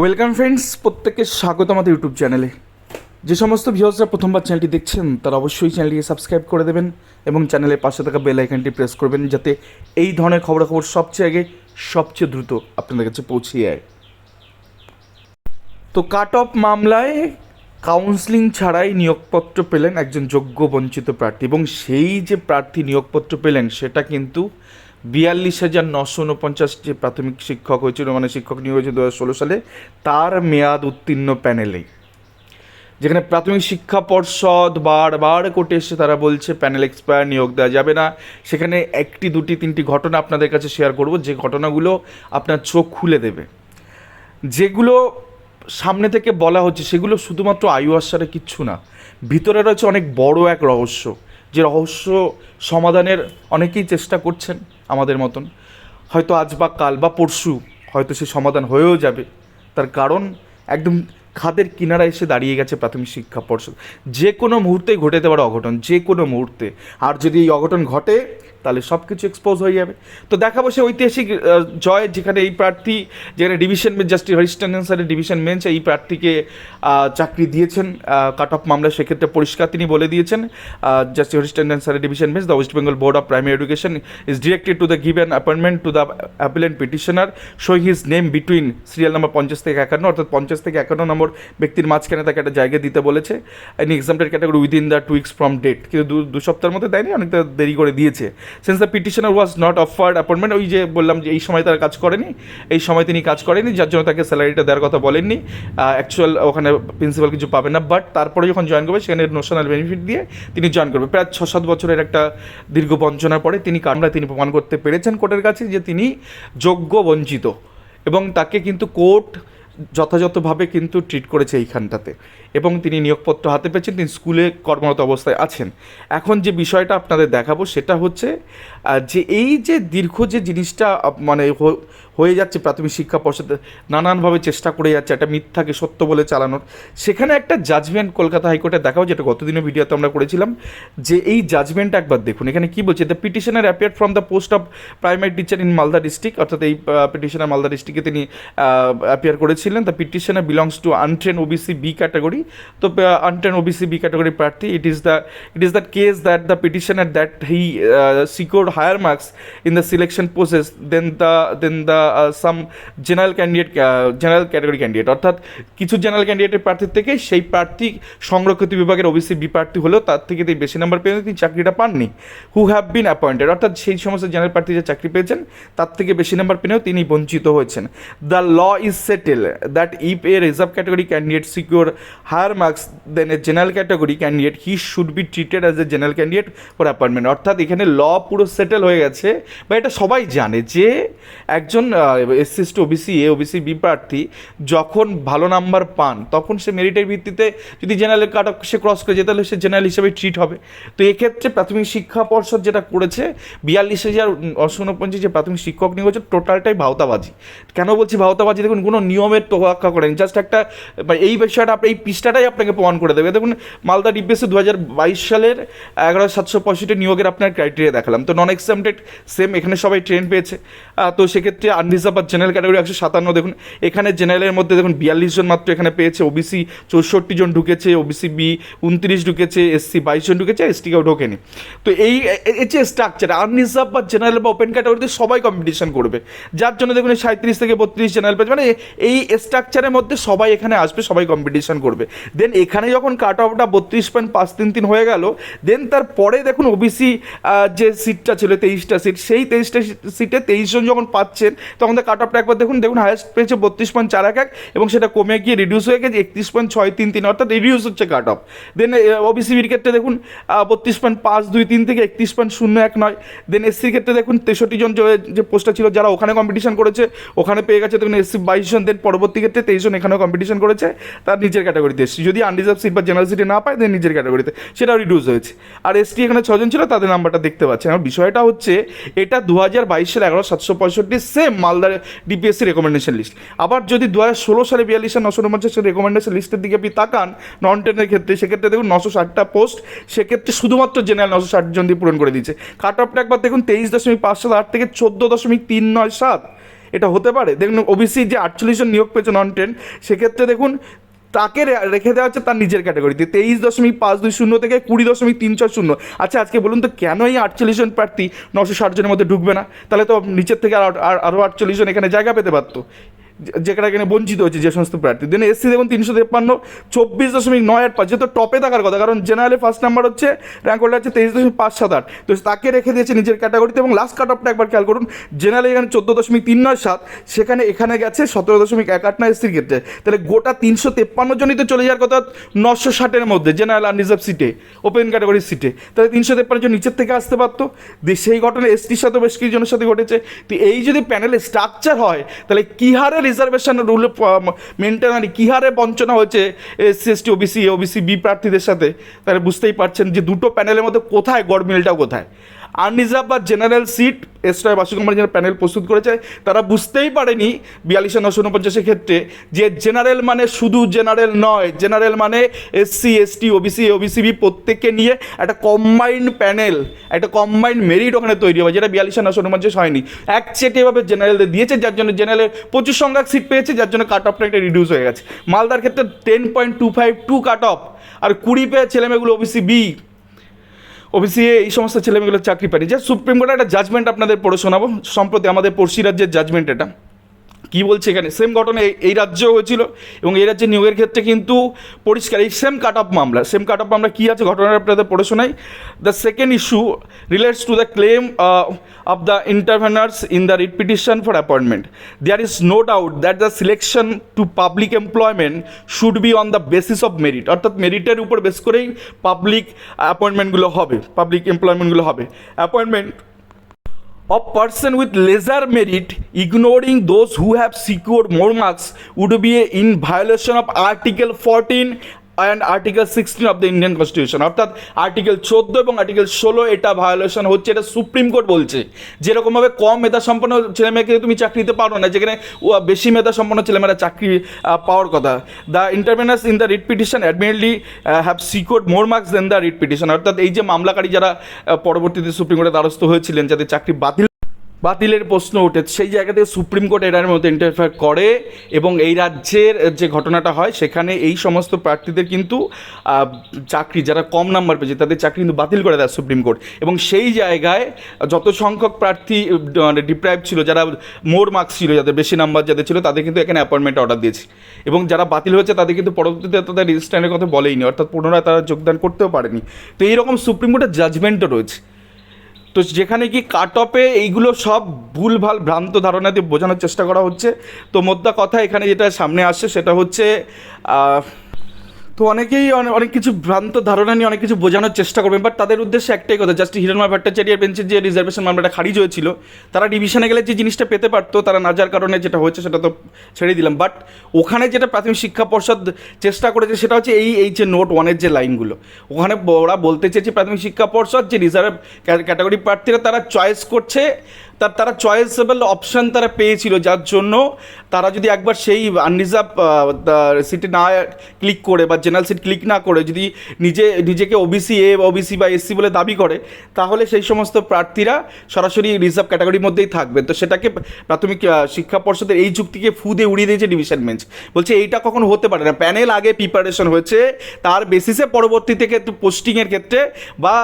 Welcome friends প্রত্যেককে স্বাগত আমাদের ইউটিউব চ্যানেলে যে সমস্ত ভিউয়ার্সরা প্রথমবার চ্যানেলটি দেখছেন, তারা অবশ্যই চ্যানেলটিকে সাবস্ক্রাইব করে দেবেন এবং চ্যানেলের পাশে থাকা বেল আইকনটি প্রেস করবেন যাতে এই ধরনের খবরাখবর সবচেয়ে আগে, সবচেয়ে দ্রুত আপনাদের কাছে পৌঁছে যায়। তো কাট অফ মামলায় কাউন্সিলিং ছাড়াই নিয়োগপত্র পেলেন একজন যোগ্য বঞ্চিত প্রার্থী এবং সেই যে প্রার্থী নিয়োগপত্র পেলেন, সেটা কিন্তু বিয়াল্লিশ হাজার নশো উনপঞ্চাশ যে প্রাথমিক শিক্ষক হয়েছিল মানে শিক্ষক নিয়োগ হয়েছিল দু ষোলো সালে, তার মেয়াদ উত্তীর্ণ প্যানেলেই। যেখানে প্রাথমিক শিক্ষা পর্ষদ বারবার কোর্টে এসে তারা বলছে, প্যানেল এক্সপায়ার, নিয়োগ দেওয়া যাবে না। সেখানে একটি, দুটি, তিনটি ঘটনা আপনাদের কাছে শেয়ার করব, যে ঘটনাগুলো আপনার চোখ খুলে দেবে। যেগুলো সামনে থেকে বলা হচ্ছে, সেগুলো শুধুমাত্র আয়ু আশ্বারে কিচ্ছু না, ভিতরে রয়েছে অনেক বড় এক রহস্য। যে রহস্য সমাধানের অনেকেই চেষ্টা করছেন আমাদের মতন। হয়তো আজ বা কাল বা পরশু হয়তো সে সমাধান হয়েও যাবে। তার কারণ একদম খাদের কিনারা এসে দাঁড়িয়ে গেছে প্রাথমিক শিক্ষা পর্ষদ। যে কোনো মুহূর্তেই ঘটে যেতে পারে অঘটন, যে কোনো মুহূর্তে। আর যদি এই অঘটন ঘটে তাহলে সব কিছু এক্সপোজ হয়ে যাবে। তো দেখাবো সে ঐতিহাসিক জয় যেখানে এই প্রার্থী, যেখানে ডিভিশন বেঞ্চ জাস্টিস হরিস্টান স্যারের ডিভিশন বেঞ্চ এই প্রার্থীকে চাকরি দিয়েছেন। কাট অফ মামলা সেক্ষেত্রে পরিষ্কার তিনি বলে দিয়েছেন। জাস্টিস হরিস্টান স্যারের division bench the West Bengal board of primary education is directed to the given appointment to the appellant petitioner showing his name between serial number পঞ্চাশ থেকে একান্ন, অর্থাৎ পঞ্চাশ থেকে একান্ন নম্বর ব্যক্তির মাঝখানে তাকে একটা জায়গা দিতে বলেছে। In exempted category within the two weeks from date কিন্তু দু সপ্তাহের মধ্যে দেয়নি, অনেকটা দেরি করে দিয়েছে। Since the petitioner was not offered appointment ওই যে বললাম যে এই সময় তার কাজ করেনি, এই সময় তিনি কাজ করেনি, যার জন্য তাকে স্যালারিটা দেওয়ার কথা বলেননি। অ্যাকচুয়াল ওখানে প্রিন্সিপাল কিছু পাবে না বাট তারপরে যখন জয়েন করবে, সেখানে নোশনাল বেনিফিট দিয়ে তিনি জয়েন করবে। প্রায় ছ সাত বছরের একটা দীর্ঘ বঞ্চনার পরে তিনি কামরা তিনি প্রমাণ করতে পেরেছেন কোর্টের কাছে যে তিনি যোগ্য বঞ্চিত এবং তাকে কিন্তু কোর্ট যথাযথভাবে কিন্তু ট্রিট করেছে এইখানটাতে। এবং তিনি নিয়োগপত্র হাতে পেয়েছেন, তিনি স্কুলে কর্মরত অবস্থায় আছেন। এখন যে বিষয়টা আপনাদের দেখাবো, সেটা হচ্ছে যে এই যে দীর্ঘ যে জিনিসটা মানে হয়ে যাচ্ছে প্রাথমিক শিক্ষা পর্ষদ, নানানভাবে চেষ্টা করে যাচ্ছে, একটা মিথ্যাকে সত্য বলে চালানোর। সেখানে একটা জাজমেন্ট কলকাতা হাইকোর্টে দেখাও যেটা গতদিনের ভিডিওতে আমরা করেছিলাম, যে এই জাজমেন্টটা একবার দেখুন। এখানে কি বলছে the petitioner appear from the post of primary teacher in Malda district অর্থাৎ এই পিটিশনার মালদা ডিস্ট্রিক্টে তিনি অ্যাপিয়ার করেছিলেন the petitioner belongs to untrained OBC B category তো আনট্রেন ওবিসি বি ক্যাটাগরি প্রার্থী it is the it is that case that the petitioner that he secured higher marks in the selection process then the then the some general candidate general category candidate অর্থাৎ, কিছু general ক্যান্ডিডেটের প্রার্থীর থেকে সেই প্রার্থী সংরক্ষিত বিভাগের ওবিসি বি প্রার্থী হলেও তার থেকে তিনি বেশি নাম্বার পেয়ে তিনি চাকরিটা পাননি। হু হ্যাভ বিন অ্যাপয়েন্টেড অর্থাৎ সেই সমস্ত জেনারেল প্রার্থী যে চাকরি পেয়েছেন, তার থেকে বেশি নাম্বার পেলেও তিনি বঞ্চিত হয়েছেন। The law is settle that if a reserve category candidate secure higher marks then a general category candidate he should be treated as a general candidate for appointment অর্থাৎ এখানে ল পুরো সেটেল হয়ে গেছে। বা এটা সবাই জানে যে একজন SC ST OBC A OBC B প্রার্থী যখন ভালো নাম্বার পান, তখন সে মেরিটের ভিত্তিতে যদি জেনারেল কাট সে ক্রস করে যেতে তাহলে সে জেনারেল হিসেবে ট্রিট হবে। তো এক্ষেত্রে প্রাথমিক শিক্ষা পর্ষদ যেটা করেছে, বিয়াল্লিশ হাজার অষ্টানব্বই যে প্রাথমিক শিক্ষক নিয়োগ হচ্ছে টোটালটাই ভাওতাবাজি। কেন বলছি ভাওতাবাজি? দেখুন, কোনো নিয়মের তোয়াক্কা করেন। জাস্ট একটা এই বিষয়টা আপনি এই পৃষ্ঠাটাই আপনাকে প্রমাণ করে দেবে। দেখুন, মালদা ডিপিএসসি দু হাজার বাইশ সালের এগারো সাতশো পঁয়ষট্টি নিয়োগের আপনার ক্রাইটেরিয়া দেখালাম। তো নন এক্সামটেড সেম এখানে সবাই ট্রেন পেয়েছে। তো সেক্ষেত্রে আনরিজার্ভ জেনারেল ক্যাটাগরি একশো সাতান্ন, দেখুন, এখানে জেনারেলের মধ্যে, দেখুন, বিয়াল্লিশ জন মাত্র এখানে পেয়েছে। ওবিসি চৌষট্টি জন ঢুকেছে ওবিসি বি উনত্রিশ ঢুকেছে এসসি বাইশ জন ঢুকেছে এসটি কেউ ঢোকেনি। তো এই এই যে স্ট্রাকচার আনরিজার্ভ বা জেনারেল বা ওপেন ক্যাটাগরিতে সবাই কম্পিটিশন করবে। যার জন্য, দেখুন সাঁত্রিশ থেকে বত্রিশ জেনারেল পেয়েছে মানে এই স্ট্রাকচারের মধ্যে সবাই এখানে আসবে, সবাই কম্পিটিশন করবে। দেন এখানে যখন কাট অফটা বত্রিশ পয়েন্ট পাঁচ তিন তিন হয়ে গেল দেন তারপরে দেখুন ওবিসি যে সিটটা ছিল, তেইশটা সিট সেই তেইশটা সিটে তেইশ জন যখন পাচ্ছেন, তখন তার কাট অফটা একবার দেখুন দেখুন হায়েস্ট পেয়েছে বত্রিশ পয়েন্ট চার এক এক, এবং সেটা কমে গিয়ে রিডিউস হয়ে গেছে একত্রিশ পয়েন্ট ছয় তিন তিন, অর্থাৎ রিডিউস হচ্ছে কাট অফ দেন ওবিসিবির ক্ষেত্রে দেখুন বত্রিশ পয়েন্ট পাঁচ দুই তিন থেকে একত্রিশ পয়েন্ট শূন্য এক নয়। দেন এসসির ক্ষেত্রে দেখুন তেষট্টি জন যে পোস্টটা ছিল, যারা ওখানে কম্পিটিশন করেছে, ওখানে পেয়ে গেছে, দেখুন এসসি বাইশ জন দেন পরবর্তী ক্ষেত্রে তেইশ জন এখানেও কম্পিটিশন করেছে, তার নিজের ক্যাটাগরিতে এসসি যদি আনরিজার্ভ সিট বা জেনারেল সিটে না পায় দেন নিজের ক্যাটাগরিতে সেটাও রিডিউস হয়েছে। আর এসটি এখানে ছজন ছিল, তাদের নাম্বারটা দেখতে পাচ্ছেন। আর বিষয়টা হচ্ছে, এটা দু হাজার বাইশ সালে এগারো সাতশো পঁয়ষট্টি সেম মালদার ডিপিএসসি রেকমেন্ডেশন লিস্ট আবার যদি দু হাজার ষোলো সালে বিয়াল্লিশ আর নশো উনপঞ্চাশ রেকমেন্ডেশন লিস্টের দিকে আপনি তাকান নন টেনের ক্ষেত্রে, সেক্ষেত্রে দেখুন নশো ষাটটা পোস্ট সেক্ষেত্রে শুধুমাত্র জেনারেল নশো ষাট জন দিয়ে পূরণ করে দিয়েছে। কাট অফটা একবার দেখুন, তেইশ দশমিক পাঁচ সাত, আট থেকে চোদ্দ দশমিক তিন নয় সাত। এটা হতে পারে। দেখুন ওবিসি যে আটচল্লিশ জন নিয়োগ পেয়েছে নন টেন সেক্ষেত্রে দেখুন, তাকে রেখে দেওয়া হচ্ছে তার নিজের ক্যাটাগরিতে তেইশ দশমিক পাঁচ দুই শূন্য থেকে কুড়ি দশমিক তিন ছয় শূন্য। আচ্ছা আজকে বলুন তো, কেন এই আটচল্লিশ জন প্রার্থী নশো ষাট জনের মধ্যে ঢুকবে না? তাহলে তো নিচের থেকে আর- আরও আটচল্লিশ জন এখানে জায়গা পেতে পারতো। যে- যেখানে এখানে বঞ্চিত হচ্ছে যে সমস্ত প্রার্থী। দেন এসসি দেখুন তিনশো তেপ্পান্ন, চব্বিশ দশমিক নয় আট পাঁচ, যেহেতু টপে থাকার কথা, কারণ জেনারেলে ফার্স্ট নাম্বার হচ্ছে র্যাঙ্ক হোল্ডার হচ্ছে তেইশ দশমিক পাঁচ সাত আট। তো তাকে রেখে দিয়েছে নিজের ক্যাটাগরিতে এবং লাস্ট কাট অফটা একবার খেয়াল করুন জেনারেলে এখানে চোদ্দ দশমিক তিন নয় সাত, সেখানে এখানে গেছে সতেরো দশমিক এক আট নয় এসসির ক্ষেত্রে। তাহলে গোটা তিনশো তেপ্পান্ন জনই তো চলে যাওয়ার কথা নশো ষাটের মধ্যে জেনারেল আর রিজার্ভ সিটে ওপেন ক্যাটাগরির সিটে তাহলে তিনশো তেপ্পান্ন জন নিচের থেকে আসতে পারতো। সেই ঘটনা এসটির সাথে বেশ কিছু জনের সাথে ঘটেছে। তো এই যদি প্যানেলে স্ট্রাকচার হয়, তাহলে কী হারে রিজার্ভেশন রুল মেনটেন আর কী হারে বঞ্চনা হয়েছে SC ST OBC OBC B প্রার্থীদের সাথে? তাহলে বুঝতেই পারছেন যে দুটো প্যানেলের মধ্যে কোথায় গড়মিলটা কোথায়? আনরিজার্ভ বা জেনারেল সিট এসটয় বাসু যারা প্যানেল প্রস্তুত করেছে, তারা বুঝতেই পারেনি বিয়াল্লিশে নশো উনপঞ্চাশের ক্ষেত্রে যে জেনারেল মানে শুধু জেনারেল নয়, জেনারেল মানে এসসি এসটি ওবিসি ওবিসিবি প্রত্যেককে নিয়ে একটা কম্বাইন্ড প্যানেল একটা কম্বাইন্ড মেরিট ওখানে তৈরি হবে, যেটা বিয়াল্লিশ নশো উনপঞ্চাশ হয়নি। এক চেটে এভাবে জেনারেলদের দিয়েছে, যার জন্য জেনারেলে প্রচুর সংখ্যক সিট পেয়েছে, যার জন্য কাট অফটা একটা রিডিউস হয়ে গেছে। মালদার ক্ষেত্রে ten point two five to cut off আর কুড়ি পেয়ে ছেলেমেয়েগুলো ওবিসি বি ওবিসি এই সমস্ত ছেলেমেয়েগুলো চাকরি পারি যে সুপ্রিম কোর্টের একটা জাজমেন্ট আপনাদের পড়ে শোনাবো, সম্প্রতি আমাদের পড়শি রাজ্যের জাজমেন্ট এটা। কী বলছে এখানে? সেম ঘটনা এই- রাজ্যেও হয়েছিল এবং এই রাজ্যে নিয়োগের ক্ষেত্রে কিন্তু পরিষ্কার, এই সেম কাট অফ মামলা সেম কাট অফ মামলা কী আছে ঘটনাটা আপনাদের পড়ে শোনাই। The second issue relates to the claim of the intervenors in the writ petition for appointment there is no doubt that the selection to public employment should be on the basis of merit অর্থাৎ মেরিটের উপর base করেই public অ্যাপয়েন্টমেন্টগুলো হবে public এমপ্লয়মেন্টগুলো হবে। Appointment of person with lesser merit ignoring those who have secured more marks would be in violation of article 14 and article sixteen of the Indian constitution অর্থাৎ article চোদ্দ এবং আর্টিকেল ষোলো এটা violation হচ্ছে, এটা সুপ্রিম কোর্ট বলছে। যেরকমভাবে কম মেধা সম্পন্ন ছেলেমেয়েকে তুমি চাকরি দিতে পারো না, যেখানে বেশি মেধা সম্পন্ন ছেলেমেয়েরা চাকরি পাওয়ার কথা। The intervenors in the writ petition admittedly have secured more marks than the writ petition অর্থাৎ এই যে মামলাকারী যারা পরবর্তীতে সুপ্রিম কোর্টের দ্বারস্থ হয়েছিলেন, যাদের চাকরি বাতিল বাতিলের প্রশ্ন ওঠে। সেই জায়গা থেকে সুপ্রিম কোর্ট এটার মধ্যে ইন্টারফেয়ার করে এবং এই রাজ্যের যে ঘটনাটা হয়, সেখানে এই সমস্ত প্রার্থীদের কিন্তু চাকরি, যারা কম নাম্বার পেয়েছে, তাদের চাকরি কিন্তু বাতিল করে দেয় সুপ্রিম কোর্ট। এবং সেই জায়গায় যত সংখ্যক প্রার্থী মানে ডিপ্রাইভ ছিল, যারা মোর মার্কস ছিল, যাদের বেশি নাম্বার যাদের ছিল, তাদের কিন্তু এখানে অ্যাপয়েন্টমেন্ট অর্ডার দিয়েছে। এবং যারা বাতিল হয়েছে, তাদের কিন্তু পরবর্তীতে তাদের রেজিস্ট্রেশনের কথা বলেইনি, অর্থাৎ পুনরায় তারা যোগদান করতেও পারেনি। তো এইরকম সুপ্রিম কোর্টের জাজমেন্টও রয়েছে। তো যেখানে কি কাট অফে এইগুলো সব ভুলভাল ভ্রান্ত ধারণাতে বোঝানোর চেষ্টা করা হচ্ছে। তো মোদ্দা কথা এখানে যেটা সামনে আসছে সেটা হচ্ছে তো অনেকেই অনেক কিছু ভ্রান্ত ধারণা নিয়ে অনেক কিছু বোঝানোর চেষ্টা করবেন বাট তাদের উদ্দেশ্যে একটাই কথা জাস্ট হিরণময় ভট্টাচার্যের বেঞ্চের যে রিজার্ভেশন মামলাটা খারিজ হয়েছিল, তারা ডিভিশনে গেলে যে জিনিসটা পেতে পারতো, তারা না যার কারণে যেটা হয়েছে সেটা তো ছেড়ে দিলাম বাট ওখানে যেটা প্রাথমিক শিক্ষা পর্ষদ চেষ্টা করেছে সেটা হচ্ছে এই এই যে নোট ওয়ানের যে লাইনগুলো ওখানে ওরা বলতে চেয়েছে প্রাথমিক শিক্ষা পর্ষদ যে রিজার্ভ ক্যাটাগরি প্রার্থীরা তারা চয়েস করছে, তার, তারা চয়েসেবল অপশান তারা পেয়েছিল, যার জন্য তারা যদি একবার সেই আনরিজার্ভ সিটে না ক্লিক করে বা জেনারেল সিট ক্লিক না করে যদি নিজে, নিজেকে ওবিসি এ ওবিসি বা এসসি বলে দাবি করে, তাহলে সেই সমস্ত প্রার্থীরা সরাসরি রিজার্ভ ক্যাটাগরির মধ্যেই থাকবেন তো সেটাকে প্রাথমিক শিক্ষা পর্ষদের এই যুক্তিকে ফু দিয়ে উড়িয়ে দিয়েছে ডিভিশন বেঞ্চ বলছে এইটা কখনো হতে পারে না। প্যানেল আগে প্রিপারেশন হয়েছে। তার বেসিসে পরবর্তী থেকে পোস্টিংয়ের ক্ষেত্রে বা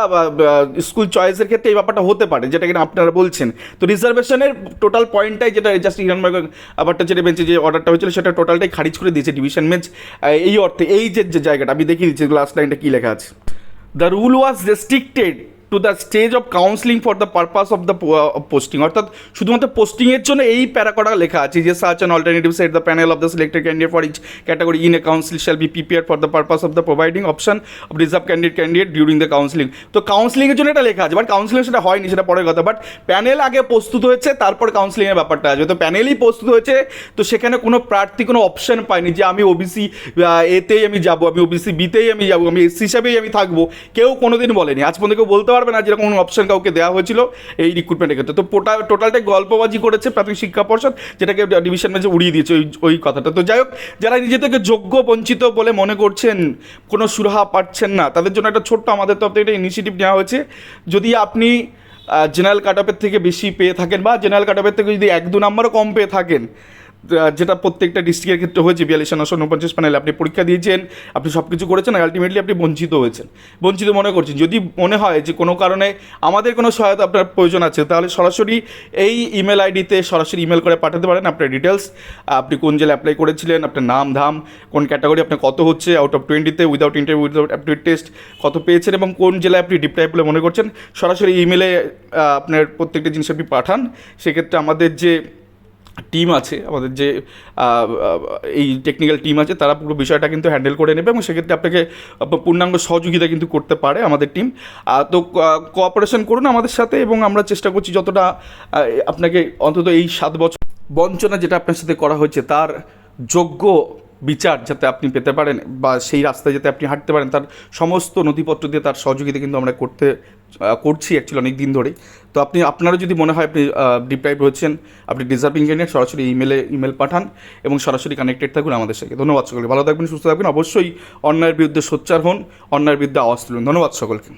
স্কুল চয়েসের ক্ষেত্রে এই ব্যাপারটা হতে পারে, যেটা কিনা আপনারা বলছেন। তো রিজার্ভেশনের টোটাল পয়েন্টটাই যেটা জাস্ট হিরণময় ভট্টাচার্য বেঞ্চে যে অর্ডারটা হয়েছিল, সেটা টোটালটাই খারিজ করে দিয়েছে ডিভিশন বেঞ্চ এই অর্থে, এই যে যে জায়গাটা আমি দেখিয়ে দিচ্ছি লাস্ট লাইনটা কি লেখা আছে? The rule was restricted to the stage of counselling for the purpose of the posting অর্থাৎ শুধুমাত্র পোস্টিংয়ের জন্য এই প্যারাকটা লেখা আছে যে search and alternative set the panel of the selected candidate for each category in a council shall be prepare for the purpose of the providing option of reserve candidate candidate during the counselling তো কাউন্সিলিংয়ের জন্য এটা লেখা আছে but counselling সেটা হয়নি, সেটা পরের কথা। বাট প্যানেল আগে প্রস্তুত হয়েছে, তারপর কাউন্সিলিংয়ের ব্যাপারটা আসবে তো প্যানেলই প্রস্তুত হয়েছে, তো সেখানে কোনো প্রার্থী কোনো অপশন পায়নি যে আমি ওবিসি এতেই আমি যাব, আমি ওবিসি বিতেই আমি যাব, আমি এসসি হিসাবেই আমি থাকব। কেউ কোনোদিন বলেনি। আজ পর্যন্ত কেউ বলতে পারবে না যেরকম অপশন কাউকে দেওয়া হয়েছিল এই রিক্রুটমেন্টের ক্ষেত্রে। তো পোটা টোটালটাই গল্পবাজি করেছে প্রাথমিক শিক্ষা পর্ষদ, যেটাকে ডিভিশন ম্যাচে উড়িয়ে দিয়েছে ওই ওই কথাটা। তো যাই হোক, যারা নিজেদেরকে যোগ্য বঞ্চিত বলে মনে করছেন, কোনো সুরাহা পাচ্ছেন না, তাদের জন্য একটা ছোট্ট আমাদের তরফ থেকে একটা ইনিশিয়েটিভ নেওয়া হয়েছে। যদি আপনি জেনারেল কাট অফের থেকে বেশি পেয়ে থাকেন বা জেনারেল কাট অফের থেকে যদি এক দু নাম্বারও কম পেয়ে থাকেন যেটা প্রত্যেকটা ডিস্ট্রিক্টের ক্ষেত্রে হয়েছে, বিয়াল্লিশ নশো উনপঞ্চাশ প্যানেলে আপনি পরীক্ষা দিয়েছেন, আপনি সব কিছু করেছেন আর আলটিমেটলি আপনি বঞ্চিত হয়েছেন। বঞ্চিত মনে করছেন। যদি মনে হয় যে কোনো কারণে আমাদের কোনো সহায়তা আপনার প্রয়োজন আছে, তাহলে সরাসরি এই ইমেল আইডিতে সরাসরি ইমেল করে পাঠাতে পারেন আপনার ডিটেলস আপনি কোন জেলায় অ্যাপ্লাই করেছিলেন, আপনার নাম, ধাম, কোন ক্যাটাগরি আপনার কত হচ্ছে আউট অফ টোয়েন্টিতে without interview without aptitude test কত পেয়েছেন এবং কোন জেলায় আপনি ডিপ্রাইভ বলে মনে করছেন, সরাসরি ইমেলে আপনার প্রত্যেকটা জিনিস আপনি পাঠান। সেক্ষেত্রে আমাদের যে টিম আছে, আমাদের যে এই টেকনিক্যাল টিম আছে, তারা পুরো বিষয়টা কিন্তু হ্যান্ডেল করে নেবে এবং সেক্ষেত্রে আপনাকে পূর্ণাঙ্গ সহযোগিতা কিন্তু করতে পারে আমাদের টিম তো কোঅপারেশন করুন আমাদের সাথে এবং আমরা চেষ্টা করছি যতটা আপনাকে অন্তত এই সাত বছর বঞ্চনা যেটা আপনার সাথে করা হয়েছে, তার যোগ্য বিচার যাতে আপনি পেতে পারেন বা সেই রাস্তায় যাতে আপনি হাঁটতে পারেন, তার সমস্ত নথিপত্র দিয়ে তার সহযোগিতা কিন্তু আমরা করতে করছি অ্যাকচুয়ালি অনেক দিন ধরেই। তো আপনি, আপনারও যদি মনে হয় আপনি ডিপ্রাইভ হচ্ছেন, আপনি ডিজার্ভিং ক্যান্ডিডেট সরাসরি ইমেলে ইমেল পাঠান এবং সরাসরি কানেক্টেড থাকুন আমাদের সাথে। ধন্যবাদ সকলকে। ভালো থাকবেন, সুস্থ থাকবেন অবশ্যই অন্যায়ের বিরুদ্ধে সোচ্চার হন, অন্যায়ের বিরুদ্ধে আওয়াজ তুলুন। ধন্যবাদ সকলকে।